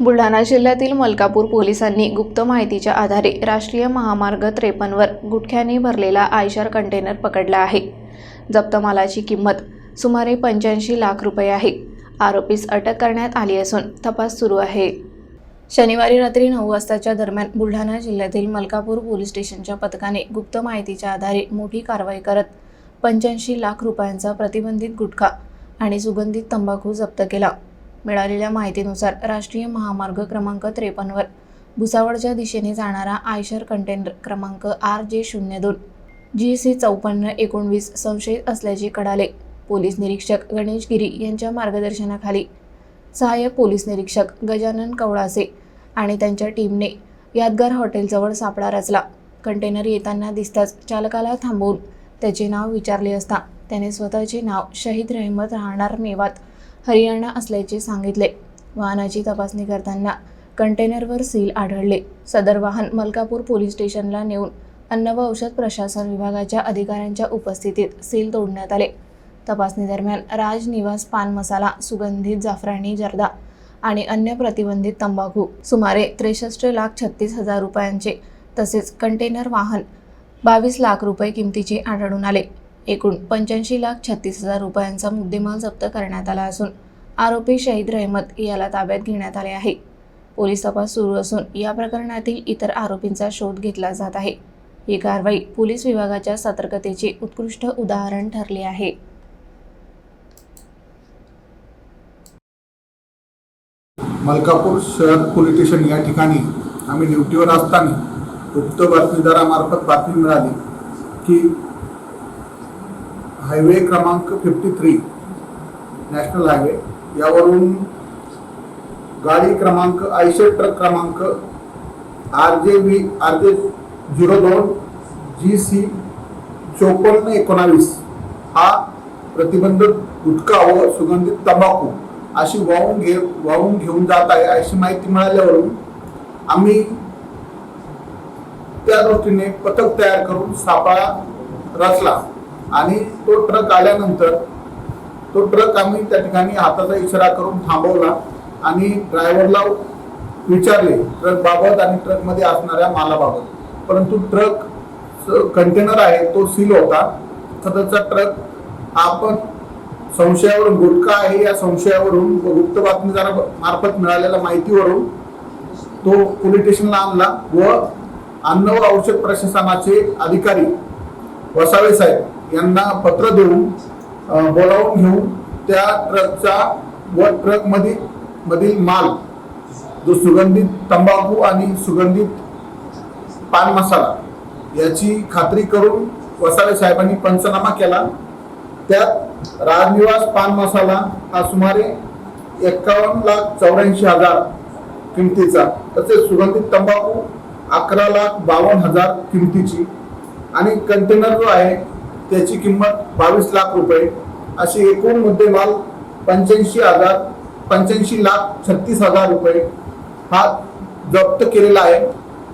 बुलढाणा जिल्ह्यातील मलकापूर पोलिसांनी गुप्त माहितीच्या आधारे राष्ट्रीय महामार्ग त्रेपन्नवर गुटख्याने भरलेला आयशर कंटेनर पकडला आहे. जप्त मालाची किंमत सुमारे पंच्याऐंशी लाख रुपये आहे आरोपीस अटक करण्यात आली असून तपास सुरू आहे. शनिवारी रात्री नऊ वाजताच्या दरम्यान बुलढाणा जिल्ह्यातील मलकापूर पोलीस स्टेशनच्या पथकाने गुप्त माहितीच्या आधारे मोठी कारवाई करत पंच्याऐंशी लाख रुपयांचा प्रतिबंधित गुटखा आणि सुगंधित तंबाखू जप्त केला. मिळालेल्या माहितीनुसार राष्ट्रीय महामार्ग क्रमांक त्रेपन्नवर भुसावळच्या दिशेने जाणारा आयशर कंटेनर क्रमांक आर जे शून्य दोन. जी सी चौपन्न एकोणवीस संशयित असल्याचे कळाले. पोलीस निरीक्षक गणेश गिरी यांच्या मार्गदर्शनाखाली सहाय्यक पोलीस निरीक्षक गजानन कवळासे आणि त्यांच्या टीमने यादगार हॉटेलजवळ सापळा रचला. कंटेनर येताना दिसताच चालकाला थांबवून त्याचे नाव विचारले असता त्याने स्वतःचे नाव शहीद रहमत राहणार मेवात हरियाणा असल्याचे सांगितले. वाहनाची तपासणी करताना कंटेनरवर सील आढळले. सदर वाहन मलकापूर पोलीस स्टेशनला नेऊन अन्न व औषध प्रशासन विभागाच्या अधिकाऱ्यांच्या उपस्थितीत सील तोडण्यात आले. तपासणी दरम्यान राज निवास पान मसाला सुगंधित जाफराणी जर्दा आणि अन्य प्रतिबंधित तंबाखू सुमारे त्रेसष्ट लाख छत्तीस हजार रुपयांचे तसेच कंटेनर वाहन बावीस लाख रुपये किमतीचे आढळून आले. एकूण पंच्याऐंशी लाख छत्तीस हजार रुपयांचा मुद्देमाल जप्त करण्यात आला असून आरोपी शहीद रहमत याला ताब्यात घेण्यात आले आहे. पोलीस तपास सुरू असून या प्रकरणातील इतर आरोपींचा शोध घेतला जात आहे. ही कारवाई पोलीस विभागाच्या सतर्कतेचे उत्कृष्ट उदाहरण ठरले आहे. मलकापूर शहर पोलीस स्टेशन या ठिकाणी आम्ही ड्युटीवर असताना गुप्त बातमीदारामार्फत बातमी मिळाली की हायवे क्रमांक फिफ्टी थ्री नॅशनल हायवे. यावरून गाडी क्रमांक आयशे ट्रक क्रमांक R J V R J zero दोन जी सी चोपन्न एकोणावीस. हा प्रतिबंध गुटखा व सुगंधित तंबाखू अशी वाहून घे वाहून घेऊन जात आहे अशी माहिती मिळाल्यावरून आम्ही त्या दृष्टीने पथक तयार करून सापळा रचला. आणि तो ट्रक आल्यानंतर तो ट्रक आम्ही त्या ठिकाणी हाताचा इशारा करून थांबवला आणि ड्रायव्हरला विचारले ट्रकबाबत आणि ट्रकमध्ये असणाऱ्या मालाबाबत. परंतु ट्रक कंटेनर आहे तो सील होता. सदरचा ट्रक आपण संशयावरून गुटखा आहे या संशयावरून व गुप्त बातमीदारा मार्फत मिळालेल्या माहितीवरून तो पोलीस स्टेशनला आणला व अन्न व औषध प्रशासनाचे अधिकारी वसावे साहेब यांना पत्र देऊन बोलावून घेऊन त्या ट्रकचा व ट्रक मधील माल जो सुगंधित तंबाखू आणि सुगंधित पान मसाला याची खात्री करून वसावे साहेबांनी पंचनामा केला. त्यात राजनिवास पान मसाला हा सुमारे एकावन्न लाख चौऱ्याऐंशी हजार किमतीचा तसेच सुगंधित तंबाखू अकरा लाख बावन्न हजार किमतीची आणि कंटेनर जो आहे त्याची किंमत बावीस लाख रुपये. अशी एकूण मुद्देमाल पंच्याऐंशी हजार पंच्याऐंशी लाख छत्तीस हजार रुपये हा जप्त केलेला आहे.